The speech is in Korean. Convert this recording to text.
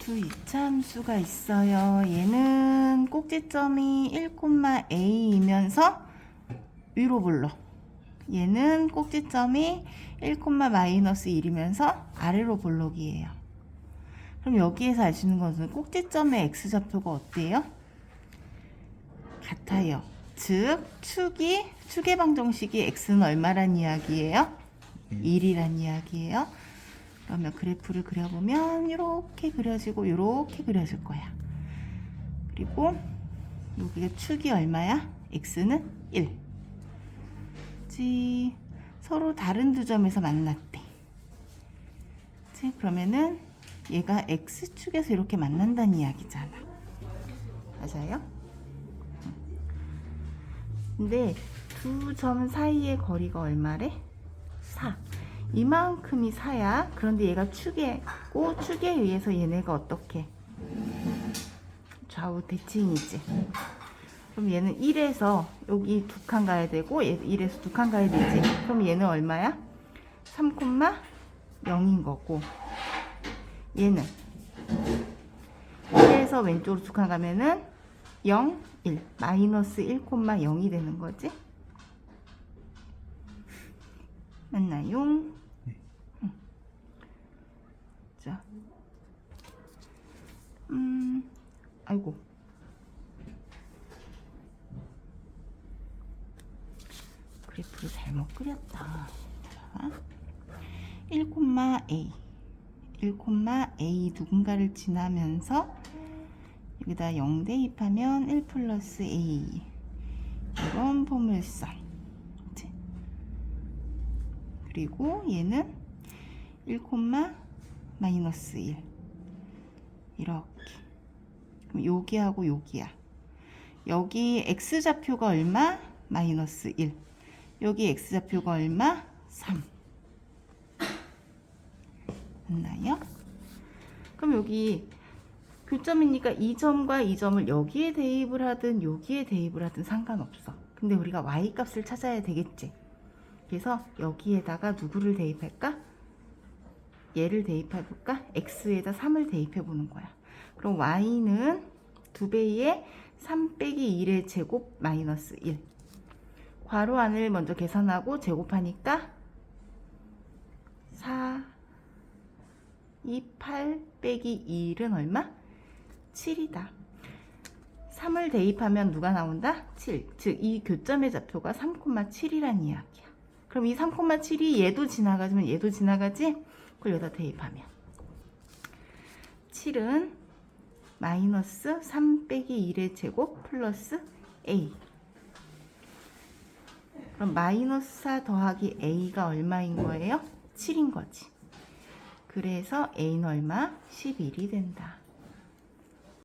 두 이차함수가 있어요. 얘는 꼭지점이 1,a이면서 위로 불러. 얘는 꼭지점이 1,-1이면서 아래로 볼록이에요. 그럼 여기에서 있는 것은 꼭지점의 x좌표가 어때요? 같아요. 즉 축이 축의 방정식이 x는 얼마란 이야기예요? 1이란 이야기예요. 그러면 그래프를 그려보면 이렇게 그려지고 이렇게 그려질 거야. 그리고 여기가 축이 얼마야? x는 1. 지 서로 다른 두 점에서 만났대. 지 그러면은 얘가 x축에서 이렇게 만난다는 이야기잖아. 맞아요? 근데 두 점 사이의 거리가 얼마래? 4. 이만큼이 4야. 그런데 얘가 축에고 축에 의해서 얘네가 어떻게? 좌우 대칭이지. 그럼 얘는 1에서 여기 두 칸 가야 되고 얘 1에서 두 칸 가야 되지. 그럼 얘는 얼마야? 3,0인 거고 얘는 1에서 왼쪽으로 두 칸 가면은 0, 1, 마이너스 1,0이 되는 거지. 맞나요? 응. 자, 음, 아이고. 그래프를 잘못 그렸다. 자, 1,a 1,a 누군가를 지나면서 여기다 0 대입하면 1 플러스 a 이런 포물선? 그리고 얘는 1, 마이너스 1 이렇게 그럼 여기하고 여기야 여기 x좌표가 얼마? 마이너스 1 여기 x좌표가 얼마? 3 맞나요? 그럼 여기 교점이니까 이 점과 이 점을 여기에 대입을 하든 여기에 대입을 하든 상관없어. 근데 우리가 y 값을 찾아야 되겠지. 그래서 여기에다가 누구를 대입할까? 얘를 대입해볼까? x에다 3을 대입해보는 거야. 그럼 y는 2배의 3 빼기 1의 제곱 마이너스 1. 괄호 안을 먼저 계산하고 제곱하니까 4, 2, 8 빼기 1은 얼마? 7이다. 3을 대입하면 누가 나온다? 7. 즉, 이 교점의 좌표가 3,7이란 이야기야. 그럼 이 3,7이 얘도 지나가지만 얘도 지나가지? 그걸 여기다 대입하면. 7은 마이너스 3 빼기 1의 제곱 플러스 a. 그럼 마이너스 4 더하기 a가 얼마인 거예요? 7인 거지. 그래서 a는 얼마? 11이 된다.